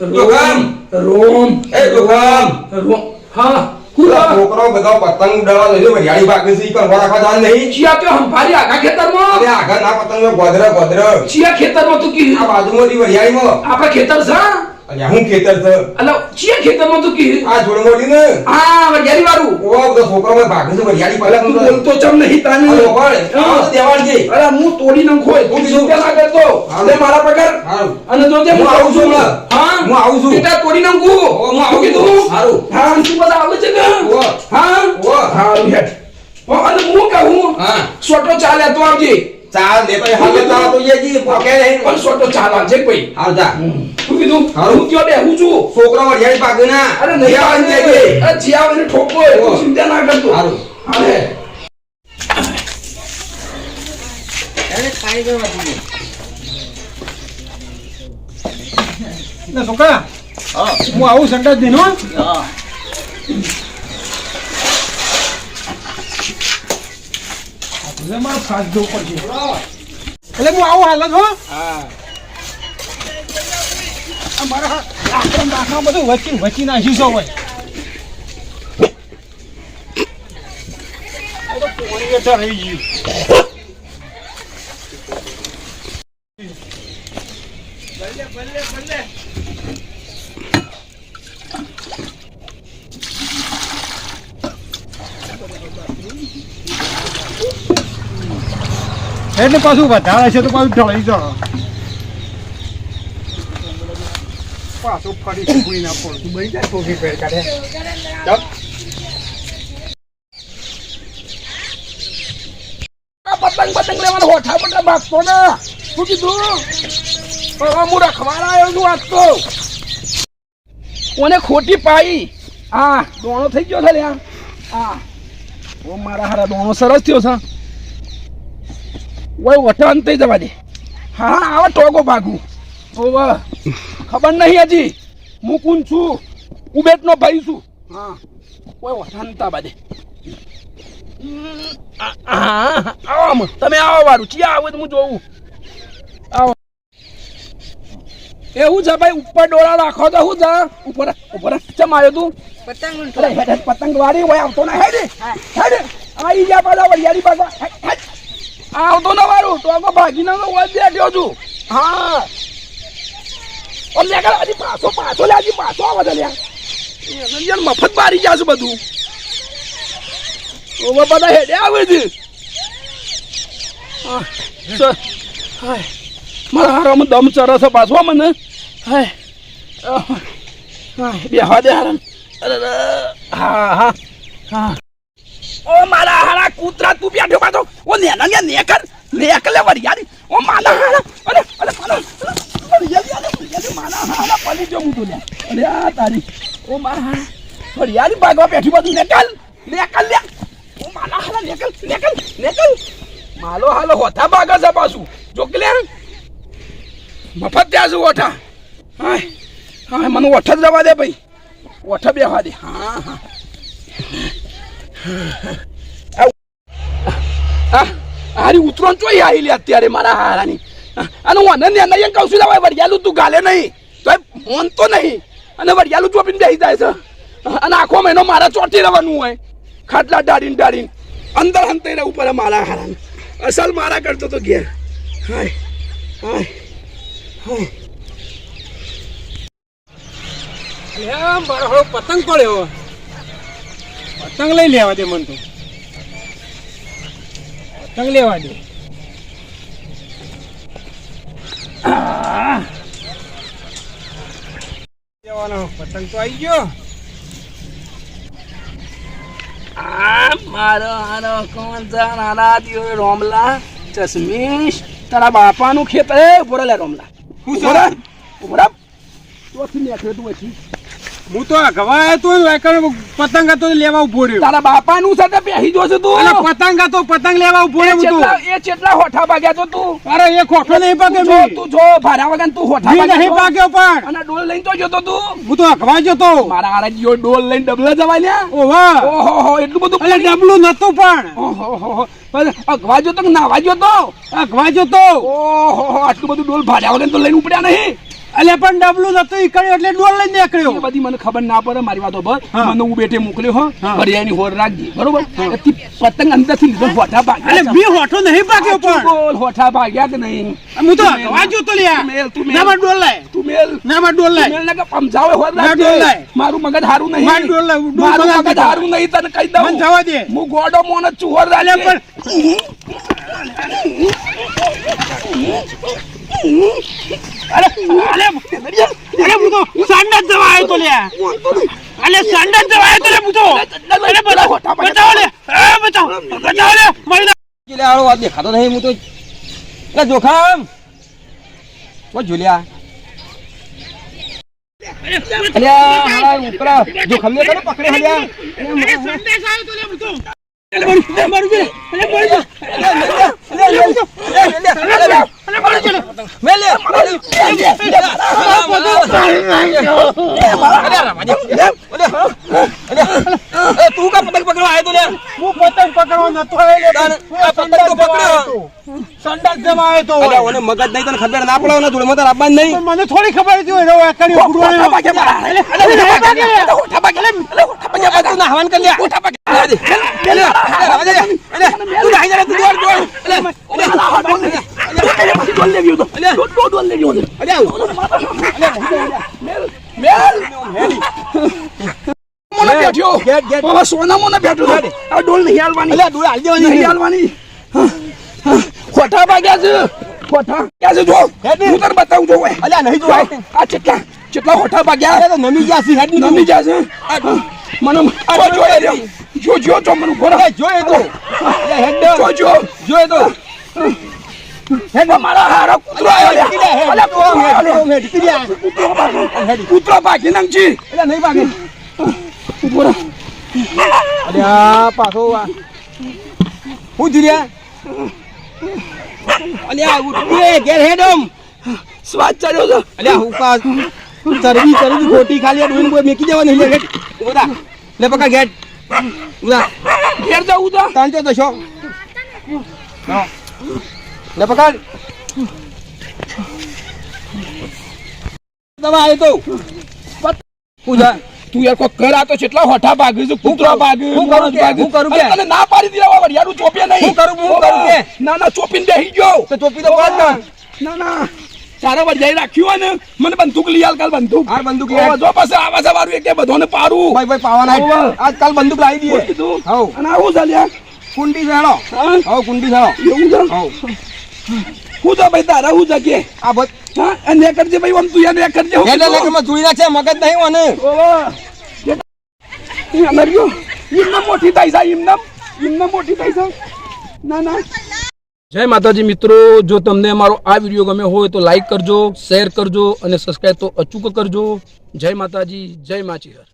જોખમ રોમ એ જોખમ રોમ હા કુલા છોકરો બધો પતંગ ઉડાડવા લઈ લો વરિયાળી પાકે છે કરવા રાખવા જવાનું નહીં ચિયા તો હંભારી આખા ખેતરમાં અરે આગળ ના પતંગ ગોધર ગોધર ચિયા ખેતરમાં તું કી આ બાજુમાં થી વરિયાળીમાં આપણા ખેતર છે અને હું ખેતર છે. અલા ચિયા ખેતરમાં તું કી આ જોડ ને હા વરિયાળી વાળું. ઓ બધો છોકરો માં ભાગે છે વરિયાળી અલા તું બોલતો ચમ નહીં તાની? અરે ઓગળ, દેવાળજી. અરે હું તોડી નાખો તું ચિંતા ના કરતો હારું. મારા પગાર. અને તે હું આવું છું હા? હું આવું છું. બેટા તોડી નાખું. હું આવું કીધું. છું. હા તું બધા આવે છે ને ઓ. હા? ઓ. હેડ ઓ, અને હું કહું હા. સોટો ચાલે તો આવજે. ચાલ દે તો હાલ ચાલ તો ये जी પોકે નહીં. પણ સોટો ચાલ આવજે ભાઈ. હાલ જા. તું કીધું હારું. હું કયો બેહું છું છોકરો વરિયાળી પાકે ના અરે નહીં આવે દેજે. અરે જે આવે એને ઠોકો તું. ચિંતા ના કરતો. હારું. હાલે. ના છોકરા. હું. આવું સંડાસ દિન હો. મારે ફાસ જવું પડશે. એટલે હું આવું હાલત હો. મારા દાખલા બધું વચ્ચે વચ્ચી નાખ્યું છે હોય પોણી રહી ગયું. એટલે પાછું વધારે છે તો પાછું ઢળી જાય પતંગ પતંગ લેવાનો હોઠા પટલા બાગતો ને. શું કીધું? હવે હું રખવાડા આવ્યો છું આજ તો. કોને ખોટી પાઈ? હા, દોણો થઈ ગયો છે લ્યા. હા. મારા હારા દોણો સરસ થયો છે. ઓય વટા થઈ જવા દે હા હા ટોગો ભાગું. ઓવા ખબર નહીં હજી. હું કુન છું. ઉબેટનો ભાઈ છું. હા. ઓય અંતા બાદે આવો તમે આવો વારું. ચિયા આવો હું જોઉં. આવો. એવું છે ભાઈ ઉપર ડોળા રાખો તો શું છે ઉપર ઉપર ચમ આવ્યો તું. પતંગ અરે પતંગ વાળી હોય આવતો ના હેડે. હેડે. આઈ જા પાછા વરિયાળી પાછા આવતો ના વારું તો આગો ભાગી ના હોય બેઠ્યો છું. હા. ઓલે કર હજી પાછો પાછો લે હજી પાછો આવે છે લ્યા મફત બારી જશે બધું. ઓવા બધા હેડે આવે છે. હા. મારા હારામાં દમ ચરે છે પાછો મને હાય. હા. હાય, બેહવા દે. અરે. હા હા. હા. ઓ મારા હારા કૂતરા, તું બેઠો પાછો ઓ નેના ને નેકર નેકર લે વરિયાળી. ઓ મારા હારા, અરે અરે, મારા વરિયાળી, અરે, વરિયાળી, મારા હારા પડી જો હું તું અરે આ તારી. ઓ મારા હારા, વરિયાળી ભાગવા બેઠી બધું નેકલ નેકલ લે. ઓ મારા હારા, નેકલ નેકલ નેકલ. માલો હાલો હોથા ભાગે છે પાછું. જોક લે. મફત ત્યાં છું ઓઠા હાય હા મને ઓઠ જ રવા દે ભાઈ. ઓઠ બેહવા દે. હા હા. હારી ઉતરો ચોઈ આવેલી અત્યારે મારા હારાની. અને હું અનન્ય એમ કહું છું ભાઈ વડિયાલું તું ગાલે નહીં. તો ફોન તો નહીં. અને વડિયાલું ચોપીને બેસી જાય છે. અને આખો મહિનો મારા ચોટી રહેવાનું હોય. ખાટલા ડાળીને ડાળીને. અંદર હંતે રહેવું પડે મારા હારાને. અસલ મારા કરતો તો ઘેર. હાય. હાય. હાય. પતંગ પડ્યો પતંગ લઈ લેવા દે મન તો. પતંગ લેવા દે. પતંગ તો આવી ગયો. આ મારો હારો કોણ છે? નાના દિયો રોમલા. ચશ્મીશ તારા બાપાનું ખેતર. એ ઊભો લે રોમલા. હું ઊભો ઊભો ચોથી નીકળે તું પછી હું તો અગવાય તો પતંગ હતો લેવા ઊભો રહ્યો. તારા બાપાનું સાથે પેહી જોશે તું. અને પતંગ હતો પતંગ લેવા ઊભો રહ્યો તું. એ કેટલા હોઠા ભાગ્યા છો તું. અરે એ ખોટો નહીં પાકે તું જો મી. તું જો ભારા વગર તું હોઠા ભાગ્યા નહીં. પાક્યો પણ. અને ડોલ લઈને તો જતો તું. હું તો અગવા જતો. મારા આરે જો ડોલ લઈને ડબલે જવાય ને ઓવા ઓહો હો એટલું બધું અલે ડબલું નતું પણ. ઓહો અગવા જો તો કે નાવા જો તો? અગવા જતો. ઓહો આટલું બધું ડોલ ભાડ્યા વગર તો લઈને ઉપડ્યા નહીં. અલ્યા પણ ડબલું નતો ઈકળ્યો એટલે ડોલ લઈને એ નીકળ્યો બધી મને ખબર ના પડે મારી વાતો પર. મને હું બેઠે મોકલ્યો હો. હરિયાની હોર રાખજે બરોબર? એથી પતંગ અંદરથી લીધો હોઠા ભાગ્યા અલે બી હોઠો નહીં ભાગ્યો પણ. બોલ હોઠા ભાગ્યા કે નહીં? હું તો વાજો તો લ્યા. મેલ, તું મેલ. નામાં ડોલ લાય. તું મેલ. નામાં ડોલ તું લાય. મેલ ને પમજાવે હોર ના, ડોલ લાય. મારું મગજ હારું નહીં. મારું ડોલ લાય, મારું મગજ હારું નહીં તને કહી દઉં. મને જવા દે. હું ગોડો મોન જ છું હોર અલ્યા રાખજે. અરે અરે અરે હું તો સાંડા જ જવા આવ્યો તો લ્યા. અરે સાંડા જ જવા આવ્યો તો લે હું તો. અરે બચાવો લે. અરે બચાવો બચાવો લે મરી એટલે આળો વાત દેખાતો નહીં હું તો. એટલે જોખમ. ઓ જુલિયા. અલ્યા હાલા ઉપરા. જોખમ ને કરે પકડે હલ્યા. સંદેશ આવ્યો તો લે હું તો. અરે મરી જા મરી જા અરે મરી જા અરે મરી જા મેલે તું કા પતંગ પકડવા આવ્યો તો લે હું પતંગ પકડવા નતો આવ્યો તાન આ પતંગ તો પકડ્યો તો ઓને મગજ નહીં તને ખબર ના પડે ને મત આપવાનું નહીં મને થોડી ખબર હતી કરી ઉડવાનો હોઠા મારા. અલે અલે હોઠા ભાગ્યા. હોઠા ભાગ્યા. અલે, હોઠા ભાગ્યા. અલ્યા, તું નાહવાન કરી લે હોઠા ભાગ્યા. અલ્યા, અલ્યા, રાવા દે. તું નાહી જા તું દોડ દોડ અલ્યા, અલ્યા, લેવી. અલ્યા, પછી ડોલ લેવી હતો. અલ્યા. ડોલ, ડોલ, ડોલ લેવી હતો. અલ્યા, મેલ, મેલ. મોને બેઠ્યો. Gate, gate. હવે સોના મોને બેઠો છે. આ ડોલ નહીં હાલવાની. અલ્યા, ડોલ હાલ દેવાની. નહીં હાલવાની. ખોટા ભાગ્યા છે ખોટા ક્યાં છે જો. હું તને બતાવું જો. અલ્યા, નહીં જોવાય. આ કેટલા કેટલા ખોટા ભાગ્યા તો નમી ગયા છે હેડ નમી ગયા છે. મને આ જો એ રહ્યો. જો જો તો મને રાખ. જોયે તો હેડ. જો જો જોયે તો હેડ મારા હારા કૂતરો આવ્યો અલ્યા, કૂતરો હેડ. કૂતરો ભાગી. કૂતરો ભાગી નાખજી અલ્યા, નહીં ભાગે ઊભો અલ્યા પાછો હું જીર્યા અલ્યા ઉઠીએ ઘેર હેડમ સ્વાદ ચડ્યો છે. અલ્યા ઉપાસ ચરબી ચરબી ખોટી ખાલી ડોઈન બોય મેકી દેવાની લે હેડ. ઉડા લે પકા ગેટ ઉદા ઘેર જવું ઉદા તાંચો તો છો. લે પકા દવા આવ્યો તો. પૂજા. તું યાર કોઈ કર તો કેટલા હોઠા ભાગી છે કૂતરો ભાગી હું કરું કે? હું કરું કે? તને ના પાડી દીધા યાર ચોપે નહીં. હું કરું, હું કરું કે? ના ના ચોપીને બેહી ગયો. તો ચોપી તો પાડ ના? ના ના. તારા જઈ રાખ્યું હોય ને મને બંદૂક લઈ આલ કાલ બંદૂક. હાર બંદૂક લઈ જો પાસે આવા સવારું એક બધોને પારું ભાઈ ભાઈ પાવાના આજ આજકાલ બંદૂક લાવી દઈએ કીધું. હવ. અને આવું ચાલ્યા કુંડી સાળો હા? હવ કુંડી સાળો એવું છે? હવ. હું તો ભાઈ તારા હું જગે આ બધ હા અને કરજે ભાઈ આમ તું યાદ એ કરજે એને. લેખમાં જોઈ નાખે મગજ નહીં ઓને ઓવા. એ ગયો. ઇમને મોટી થાય છે ઇમને એમને મોટી થાય છે ના ના જય માતાજી મિત્રો જો તમને અમારો આ વીડિયો ગમ્યો હોય તો લાઈક કરજો શેર કરજો અને સબસ્ક્રાઈબ તો અચૂક કરજો જય માતાજી જય માચીહર